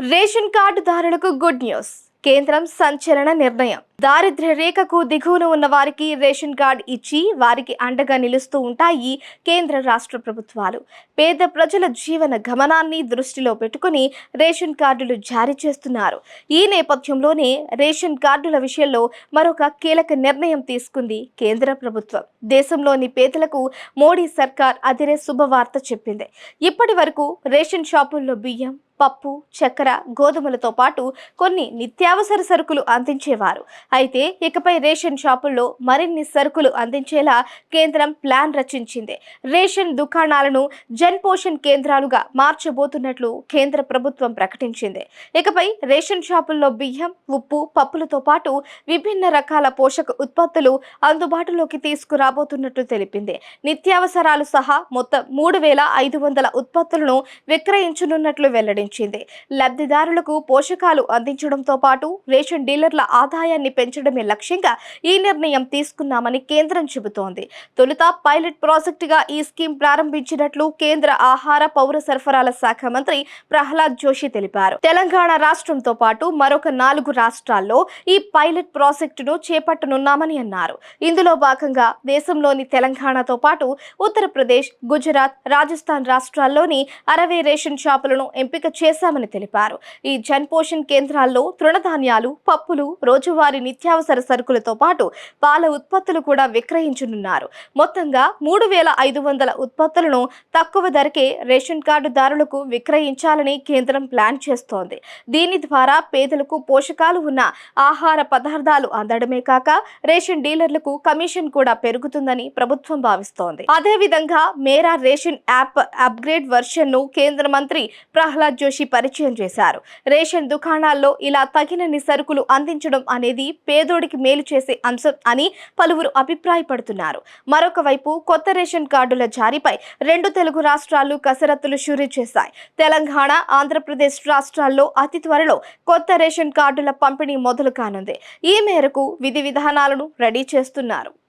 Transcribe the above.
Ration కార్డుదారులకు good news. కేంద్రం సంచలన నిర్ణయం. దారిద్ర్య రేఖకు దిగువన ఉన్న వారికి రేషన్ కార్డు ఇచ్చి వారికి అండగా నిలుస్తూ ఉంటాయి కేంద్ర రాష్ట్ర ప్రభుత్వాలు. పేద ప్రజల జీవన గమనాన్ని దృష్టిలో పెట్టుకుని రేషన్ కార్డులు జారీ చేస్తున్నారు. ఈ నేపథ్యంలోనే రేషన్ కార్డుల విషయంలో మరొక కీలక నిర్ణయం తీసుకుంది కేంద్ర ప్రభుత్వం. దేశంలోని పేదలకు మోడీ సర్కార్ అదిరే శుభవార్త చెప్పింది. ఇప్పటి వరకు రేషన్ షాపుల్లో బియ్యం పప్పు చక్కెర గోధుమలతో పాటు కొన్ని నిత్యావసర సరుకులు అందించేవారు. అయితే ఇకపై రేషన్ షాపుల్లో మరిన్ని సరుకులు అందించేలా కేంద్రం ప్లాన్ రచించింది. రేషన్ దుకాణాలను జన్ పోషణ్ కేంద్రాలుగా మార్చబోతున్నట్లు కేంద్ర ప్రభుత్వం ప్రకటించింది. ఇకపై రేషన్ షాపుల్లో బియ్యం ఉప్పు పప్పులతో పాటు విభిన్న రకాల పోషక ఉత్పత్తులు అందుబాటులోకి తీసుకురాబోతున్నట్లు తెలిపింది. నిత్యావసరాలు సహా మొత్తం మూడు వేల ఐదు వందల ఉత్పత్తులను విక్రయించనున్నట్లు వెల్లడించింది. లబ్ధిదారులకు పోషకాలు అందించడంతో పాటు రేషన్ డీలర్ల ఆదాయాన్ని పెంచడమే లక్ష్యంగా ఈ నిర్ణయం తీసుకున్నామని కేంద్రం చెబుతోంది. తొలుత పైలట్ ప్రాజెక్టుగా ఈ స్కీమ్ ప్రారంభించినట్లు కేంద్ర ఆహార పౌర సరఫరాల శాఖ మంత్రి ప్రహ్లాద్ జోషి తెలిపారు. తెలంగాణ రాష్ట్రంతో పాటు మరొక నాలుగు రాష్ట్రాల్లో ఈ పైలట్ ప్రాజెక్టును చేపట్టనున్నామని అన్నారు. ఇందులో భాగంగా దేశంలోని తెలంగాణతో పాటు ఉత్తరప్రదేశ్ గుజరాత్ రాజస్థాన్ రాష్ట్రాల్లోని అరవై రేషన్ షాపులను ఎంపిక చేశామని తెలిపారు. ఈ జన్ పోషణ్ కేంద్రాల్లో తృణధాన్యాలు పప్పులు రోజువారీ నిత్యావసర సరుకులతో పాటు పాల ఉత్పత్తులు కూడా విక్రయించనున్నారు. మొత్తంగా మూడు వేల ఐదు వందల ఉత్పత్తులను తక్కువ ధరకే రేషన్ కార్డుదారులకు విక్రయించాలని కేంద్రం ప్లాన్ చేస్తోంది. దీని ద్వారా పేదలకు పోషకాలు ఉన్న ఆహార పదార్థాలు అందడమే కాక రేషన్ డీలర్లకు కమిషన్ కూడా పెరుగుతుందని ప్రభుత్వం భావిస్తోంది. అదేవిధంగా మేరా రేషన్ యాప్ అప్గ్రేడ్ వర్షన్ను కేంద్ర మంత్రి ప్రహ్లాద్ జోషి పరిచయం చేశారు. రేషన్ దుకాణాల్లో ఇలా తగినన్ని సరుకులు అందించడం అనేది పేదోడికి మేలు చేసే అంశం అని పలువురు అభిప్రాయపడుతున్నారు. మరొక వైపు కొత్త రేషన్ కార్డుల జారీపై రెండు తెలుగు రాష్ట్రాలు కసరత్తులు షురూ చేశాయి. తెలంగాణ ఆంధ్రప్రదేశ్ రాష్ట్రాల్లో అతి త్వరలో కొత్త రేషన్ కార్డుల పంపిణీ మొదలు కానుంది. ఈ మేరకు విధి విధానాలను రెడీ చేస్తున్నారు.